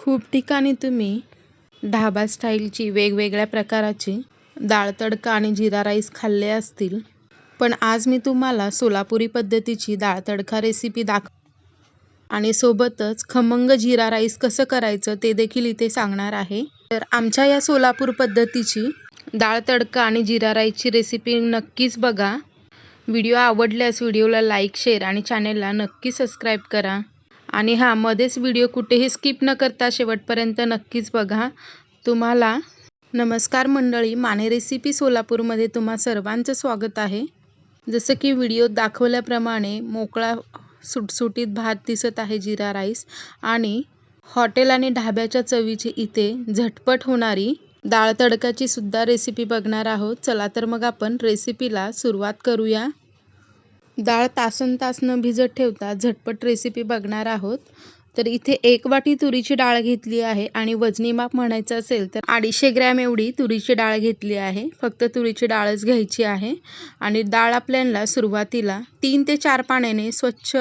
खूप ठिकाणी तुम्ही ढाबा स्टाईलची वेगवेगळ्या प्रकाराची डाळ तडका आणि जिरा राईस खाल्ले असतील. पण आज मी तुम्हाला सोलापुरी पद्धतीची डाळ तडका रेसिपी दाख आणि सोबतच खमंग जिरा राईस कसं करायचं ते देखील इथे सांगणार आहे. तर आमच्या या सोलापूर पद्धतीची डाळ तडका आणि जिरा राईसची रेसिपी नक्कीच बघा. व्हिडिओ आवडल्यास व्हिडिओला लाईक शेअर आणि चॅनेलला नक्की सबस्क्राईब करा. आणि हां मध्येच व्हिडिओ कुठेही स्किप न करता शेवटपर्यंत नक्कीच बघा. तुम्हाला नमस्कार मंडळी माने रेसिपी सोलापूरमध्ये तुम्हा सर्वांचं स्वागत आहे. जसं की व्हिडिओत दाखवल्याप्रमाणे मोकळा सुटसुटीत भात दिसत आहे जिरा राईस आणि हॉटेल आणि ढाब्याच्या चवीची इथे झटपट होणारी डाळ तडकाची सुद्धा रेसिपी बघणार आहोत. चला तर मग आपण रेसिपीला सुरुवात करूया. डाळ तासनतासनं तास न भिजत ठेवता झटपट रेसिपी बघणार आहोत. तर इथे एक वाटी तुरीची डाळ घेतली आहे आणि वजनी माप म्हणायचं असेल तर अडीचशे ग्रॅम एवढी तुरीची डाळ घेतली आहे. फक्त तुरीची डाळच घ्यायची आहे आणि डाळ आपल्याला सुरुवातीला तीन ते चार पाण्याने स्वच्छ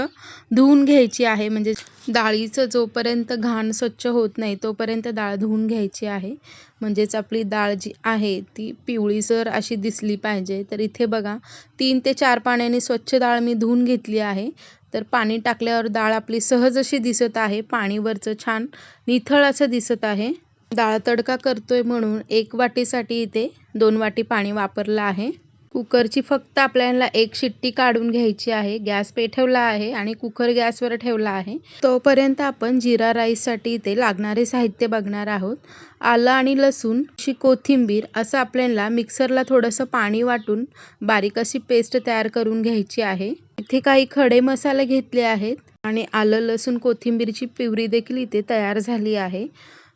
धुवून घ्यायची आहे. म्हणजे डाळीचं जोपर्यंत घाण स्वच्छ होत नाही तोपर्यंत डाळ धुवून घ्यायची आहे. म्हणजेच आपली डाळ जी आहे ती पिवळीसर अशी दिसली पाहिजे तर इथे बघा तीन ते चार पाण्याने स्वच्छ डाळ मी धुवून घेतली आहे. तर पाणी टाकल्यावर डाळ आपली सहज अशी दिसत आहे. पाणीवरचं छान निथळ असं दिसत आहे. डाळ तडका करतोय म्हणून एक वाटीसाठी इथे दोन वाटी पाणी वापरलं आहे. कुकरची फक्त आपल्याला एक शिट्टी काढून घ्यायची आहे. गॅस पेठवला आहे आणि कुकर गॅसवर ठेवला आहे. तोपर्यंत आपण जिरा राईससाठी इथे लागणारे साहित्य बघणार आहोत. आलं आणि लसूण अशी कोथिंबीर असं आपल्याला मिक्सरला थोडंसं पाणी वाटून बारीक अशी पेस्ट तयार करून घ्यायची आहे. इथे काही खडे मसाले घेतले आहेत आणि आलं लसूण कोथिंबीरची पिवरी देखील इथे तयार झाली आहे.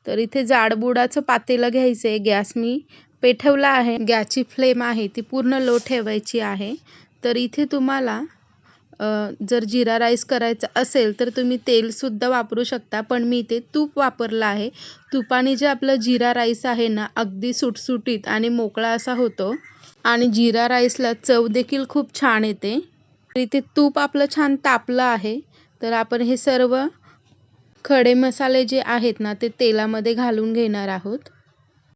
तर इथे जाडबुडाचं पातेलं घ्यायचं आहे गॅस मी पेठवला आहे. गॅसची फ्लेम आहे ती पूर्ण लो ठेवायची आहे. तर इथे तुम्हाला जर जिरा राईस करायचा असेल तर तुम्ही तेलसुद्धा वापरू शकता. पण मी इथे तूप वापरलं आहे. तुपाने जे आपलं जिरा राईस आहे ना अगदी सुटसुटीत आणि मोकळा असा होतो. आणि जिरा राईसला चव देखील खूप छान येते. इथे तूप आपलं छान तापलं आहे. तर आपण हे सर्व खडे मसाले जे आहेत ना ते तेलामध्ये घालून घेणार आहोत.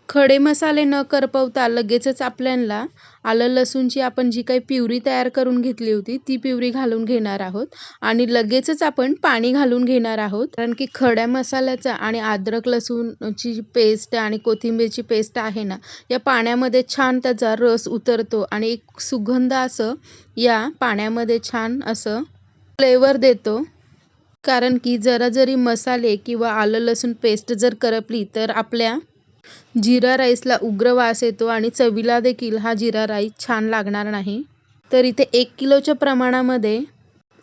खडे मसाले न करपवता लगेचच आपल्याला आलं लसूणची आपण जी काही प्युरी तयार करून घेतली होती ती प्युरी घालून घेणार आहोत. आणि लगेचच आपण पाणी घालून घेणार आहोत. कारण की खड्या मसाल्याचा आणि अद्रक लसूणची पेस्ट आणि कोथिंबीरची पेस्ट आहे ना या पाण्यामध्ये छान त्याचा रस उतरतो आणि एक सुगंध असं या पाण्यामध्ये छान असं फ्लेवर देतो. कारण की जरा जरी मसाले किंवा आलं लसूण पेस्ट जर करपली तर आपल्या जिरा राईसला उग्र वास येतो आणि चवीला देखील हा जिरा राईस छान लागणार नाही. तर इथे एक किलोच्या प्रमाणामध्ये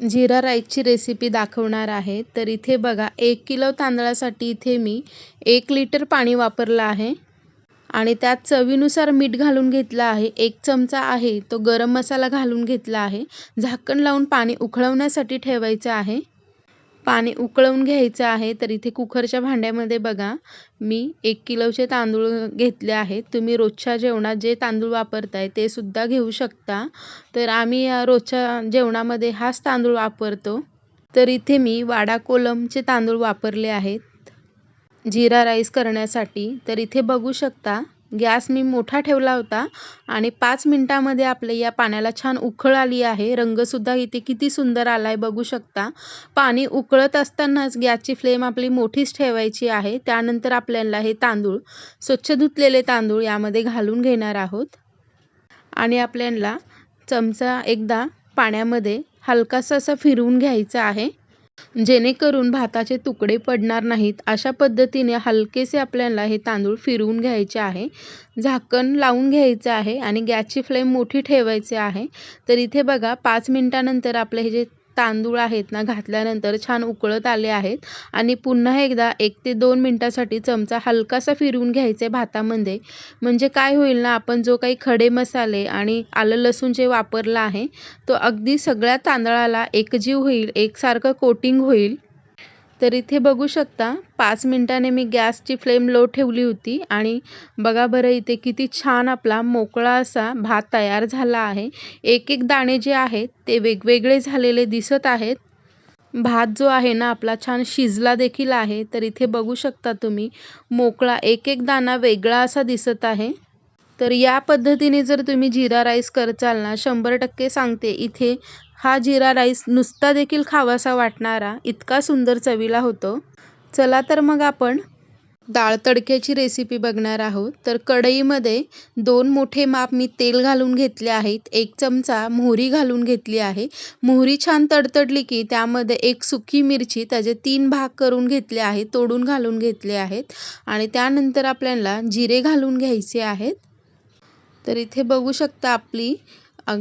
जिरा राईसची रेसिपी दाखवणार आहे. तर इथे बघा एक किलो तांदळासाठी इथे मी एक लिटर पाणी वापरलं आहे. आणि त्यात चवीनुसार मीठ घालून घेतलं आहे. एक चमचा आहे तो गरम मसाला घालून घेतला आहे. झाकण लावून पाणी उकळवण्यासाठी ठेवायचं आहे. पाणी उकळवून घ्यायचं आहे तर इथे कुकरच्या भांड्यामध्ये बघा मी एक किलोचे तांदूळ घेतले आहेत. तुम्ही रोजच्या जेवणात जे तांदूळ वापरताय ते सुद्धा घेऊ शकता. तर आम्ही रोजच्या जेवणामध्ये हाच तांदूळ वापरतो. तर इथे मी वाडा कोलमचे तांदूळ वापरले आहेत. जिरा राईस करण्यासाठी. तर इथे बघू शकता गॅस मी मोठा ठेवला होता आणि पाच मिनटामध्ये आपल्या या पाण्याला छान उकळ आली आहे. रंगसुद्धा इथे किती सुंदर आला आहे बघू शकता. पाणी उकळत असतानाच गॅसची फ्लेम आपली मोठीच ठेवायची आहे. त्यानंतर आपल्याला हे तांदूळ स्वच्छ धुतलेले तांदूळ यामध्ये घालून घेणार आहोत. आणि आपल्याला चमचा एकदा पाण्यामध्ये हलकासा असा फिरवून घ्यायचा आहे. जेणेकरून भाताचे तुकडे पडणार नाहीत अशा पद्धतीने हलकेसे आपल्याला हे तांदूळ फिरवून घ्यायचे आहे. झाकण लावून घ्यायचं आहे आणि गॅसची फ्लेम मोठी ठेवायची आहे. तर इथे बघा पाच मिनटानंतर आपले हे जे तांदूळ आहेत ना घातल्यानंतर छान उकळत आले आहेत. आणि पुन्हा एकदा एक ते दोन मिनटासाठी चमचा हलकासा फिरवून घ्यायचा भातामध्ये. म्हणजे काय होईल ना आपण जो काही खडे मसाले आणि आलं लसूण जे वापरलं आहे तो अगदी सगळ्या तांदळाला एकजीव होईल एकसारखं कोटिंग होईल. तर इथे बघू शकता पाच मिनटाने मी गॅसची फ्लेम लो ठेवली होती आणि बघा बरं इथे किती छान आपला मोकळा असा भात तयार झाला आहे. एक एक दाणे जे आहेत ते वेगवेगळे झालेले दिसत आहेत. भात जो आहे ना आपला छान शिजला देखील आहे. तर इथे बघू शकता तुम्ही मोकळा एक एक दाणा वेगळा असा दिसत आहे. तर या पद्धतीने जर तुम्ही जिरा राईस करचाल ना शंभर टक्के सांगते इथे हा जिरा राईस नुसता देखील खावासा वाटणारा इतका सुंदर चवीला होतो. चला तर मग आपण डाळ तडक्याची रेसिपी बघणार आहोत. तर कढईमध्ये दोन मोठे माप मी तेल घालून घेतले आहेत. एक चमचा मोहरी घालून घेतली आहे. मोहरी छान तडतडली की त्यामध्ये एक सुकी मिरची त्याचे तीन भाग करून घेतले आहेत तोडून घालून घेतले आहेत. आणि त्यानंतर आपल्याला जिरे घालून घ्यायचे आहेत. तर इथे बघू शकता आपली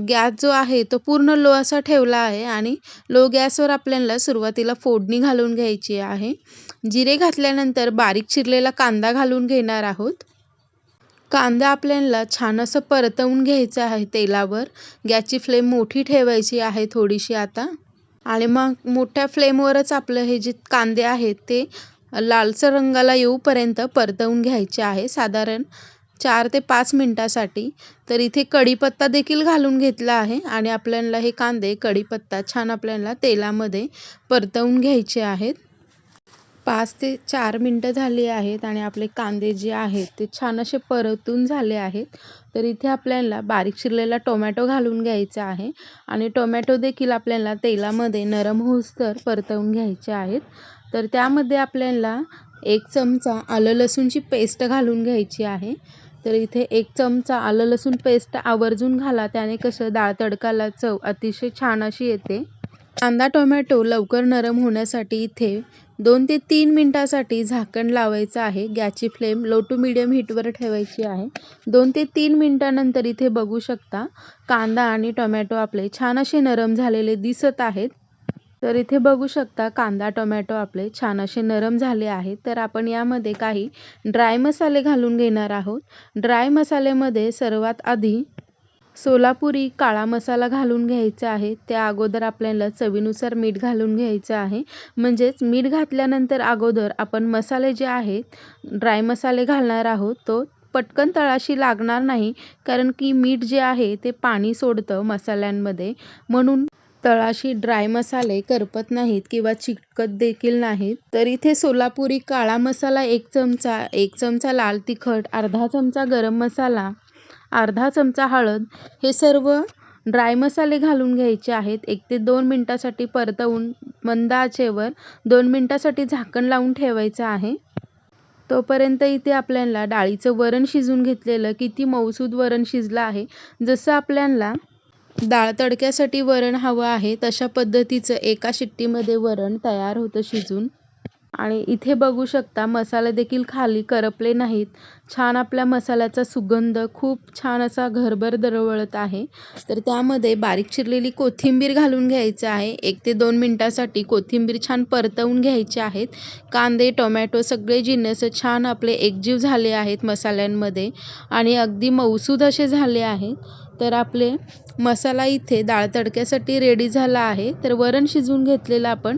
गॅस जो आहे तो पूर्ण लो असा ठेवला आहे आणि लो गॅसवर आपल्याला सुरुवातीला फोडणी घालून घ्यायची आहे. जिरे घातल्यानंतर बारीक चिरलेला कांदा घालून घेणार आहोत. कांदा आपल्याला छान असं परतवून घ्यायचं आहे तेलावर. गॅसची फ्लेम मोठी ठेवायची आहे थोडीशी आता. आणि मग मोठ्या फ्लेमवरच आपलं हे जे कांदे आहेत ते लालसर रंगाला येऊपर्यंत परतवून घ्यायचे आहे. साधारण चार ते पाच मिनटासाठी. तर इथे कढीपत्ता देखील घालून घेतला आहे आणि आपल्याला हे कांदे कढीपत्ता छान आपल्याला तेलामध्ये परतवून घ्यायचे आहेत. पाच ते चार मिनटं झाली आहेत आणि आपले कांदे जे आहेत ते छान असे परतून झाले आहेत. तर इथे आपल्याला बारीक चिरलेला टोमॅटो घालून घ्यायचा आहे आणि टोमॅटो देखील आपल्याला तेलामध्ये नरम होऊस्तर परतवून घ्यायचे आहेत. तर त्यामध्ये आपल्याला एक चमचा आलं लसूणची पेस्ट घालून घ्यायची आहे. तर इथे एक चमचा आलं लसूण पेस्ट आवर्जून घाला. त्याने कसं डाळ तडकाला चव अतिशय छान अशी येते. कांदा टोमॅटो लवकर नरम होण्यासाठी इथे दोन ते तीन मिनटासाठी झाकण लावायचं आहे. गॅसची फ्लेम लो टू मिडियम हीटवर ठेवायची आहे. दोन ते तीन मिनटानंतर इथे बघू शकता कांदा आणि टोमॅटो आपले छान असे नरम झालेले दिसत आहेत. तर इथे बघू शकता कांदा टोमॅटो आपले छान असे नरम झाले आहेत. तर आपण यामध्ये काही ड्राय मसाले घालून घेणार आहोत. ड्राय मसाल्यामध्ये सर्वात आधी सोलापुरी काळा मसाला घालून घ्यायचा आहे. त्या अगोदर आपल्याला चवीनुसार मीठ घालून घ्यायचं आहे. म्हणजेच मीठ घातल्यानंतर अगोदर आपण मसाले जे आहेत ड्राय मसाले घालणार आहोत. तो पटकन तळाशी लागणार नाही कारण की मीठ जे आहे ते पाणी सोडतं मसाल्यांमध्ये. म्हणून तळाशी ड्राय मसाले करपत नाहीत किंवा चिकट देखील नाहीत तर इथे सोलापुरी काळा मसाला एक चमचा एक चमचा लाल तिखट अर्धा चमचा गरम मसाला अर्धा चमचा हळद हे सर्व ड्राय मसाले घालून घ्यायचे आहेत. एक ते दोन मिनटासाठी परतवून मंद आचेवर दोन मिनटासाठी झाकण लावून ठेवायचं आहे. तोपर्यंत इथे आपल्याला डाळीचं वरण शिजून घेतलेलं किती मऊसूद वरण शिजलं आहे जसं आपल्याला डाळ तडक्यासाठी वरण हवं आहे. तशा पद्धतीचं एका शिट्टीमध्ये वरण तयार होतं शिजून. आणि इथे बघू शकता मसाले देखील खाली करपले नाहीत. छान आपल्या मसाल्याचा सुगंध खूप छान असा घरभर दरवळत आहे. तर त्यामध्ये बारीक चिरलेली कोथिंबीर घालून घ्यायचं आहे. एक ते दोन मिनटासाठी कोथिंबीर छान परतवून घ्यायचे आहेत. कांदे टोमॅटो सगळे जिन्नस छान आपले एकजीव झाले आहेत मसाल्यांमध्ये. आणि अगदी मऊसूद असे झाले आहेत. तर आपले मसाला इथे डाळ तडक्यासाठी रेडी झाला आहे. तर वरण शिजवून घेतलेलं आपण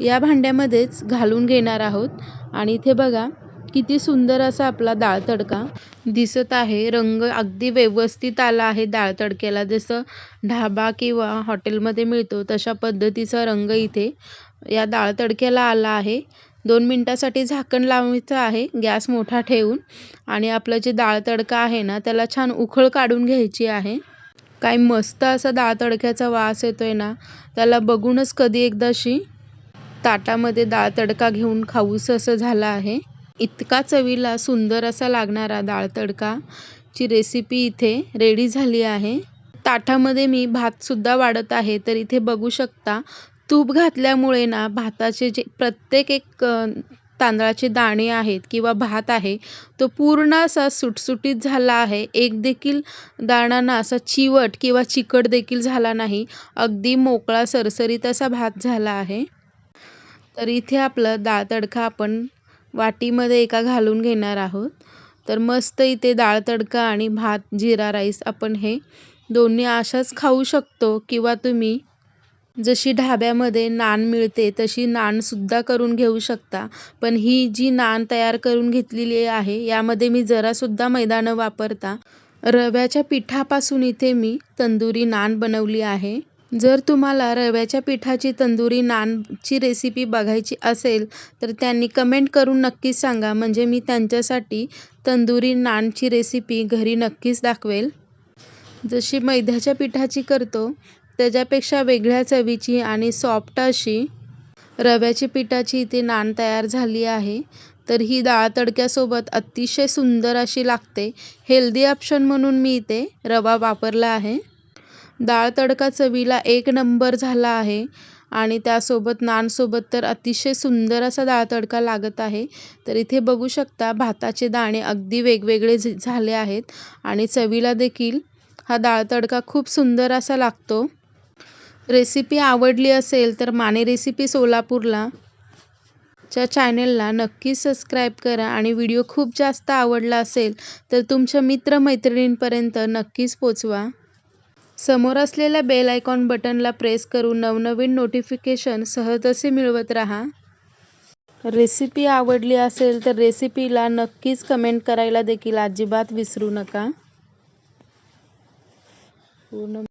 या भांड्यामध्येच घालून घेणार आहोत. आणि इथे बघा किती सुंदर असा आपला डाळ तडका दिसत आहे. रंग अगदी व्यवस्थित आला आहे डाळ तडक्याला. जसं ढाबा किंवा हॉटेलमध्ये मिळतो तशा पद्धतीचा रंग इथे या डाळ तडक्याला आला आहे. दोन मिनटासाठी झाकण लावायचं आहे गॅस मोठा ठेवून. आणि आपलं जे डाळ तडका आहे ना त्याला छान उखळ काढून घ्यायची आहे. काय मस्त असा डाळ तडक्याचा वास येतो आहे ना त्याला बघूनच कधी एकदाशी ताटामध्ये डाळ तडका घेऊन खाऊस असं झालं आहे. इतका चवीला सुंदर असा लागणारा डाळ तडकाची रेसिपी इथे रेडी झाली आहे. ताटामध्ये मी भातसुद्धा वाढत आहे तर इथे बघू शकता तूप घातल्यामुळे ना भाताचे जे प्रत्येक एक तांदळाचे दाणे आहेत किंवा भात आहे तो पूर्ण असा सुटसुटीत झाला आहे. एक देखील दाणा ना असा चिवट किंवा चिकट देखील झाला नाही. अगदी मोकळा सरसरीत असा भात झाला आहे. तर इथे आपलं डाळ तडका आपण वाटीमध्ये एका घालून घेणार आहोत. तर मस्त इथे डाळ तडका आणि भात जिरा राईस आपण हे दोन्ही अशाच खाऊ शकतो किंवा तुम्ही जशी ढाब्यामध्ये नान मिळते तशी नानसुद्धा करून घेऊ शकता. पण ही जी नान तयार करून घेतलेली आहे यामध्ये मी जरासुद्धा मैदा न वापरता रव्याच्या पिठापासून इथे मी तंदुरी नान बनवली आहे. जर तुम्हाला रव्याच्या पिठाची तंदुरी नानची रेसिपी बघायची असेल तर त्यांनी कमेंट करून नक्कीच सांगा. म्हणजे मी त्यांच्यासाठी तंदुरी नानची रेसिपी घरी नक्कीच दाखवेल. जशी मैद्याच्या पिठाची करतो त्याच्यापेक्षा वेगळ्या चवीची आणि सॉफ्ट अशी रव्याची पिठाची इथे नान तयार झाली आहे. तर ही डाळ तडक्यासोबत अतिशय सुंदर अशी लागते. हेल्दी ऑप्शन म्हणून मी इथे रवा वापरला आहे. डाळ तडका चवीला एक नंबर झाला आहे. आणि त्यासोबत नानसोबत तर अतिशय सुंदर असा डाळ तडका लागत आहे. तर इथे बघू शकता भाताचे दाणे अगदी वेगवेगळे झाले आहेत. आणि चवीला देखील हा डाळ तडका खूप सुंदर असा लागतो. रेसिपी आवडली असेल तर माने रेसिपी सोलापूरला च्या चॅनेलला नक्की सबस्क्राईब करा आणि व्हिडिओ खूप जास्त आवडला असेल तर तुमच्या मित्रमैत्रिणींपर्यंत नक्कीच पोचवा. समोर असलेल्या बेल आयकॉन बटनला प्रेस करून नवनवीन नोटिफिकेशन सहजसे मिळवत राहा. रेसिपी आवडली असेल तर रेसिपीला नक्कीच कमेंट करायला देखील अजिबात विसरू नका. पूर्ण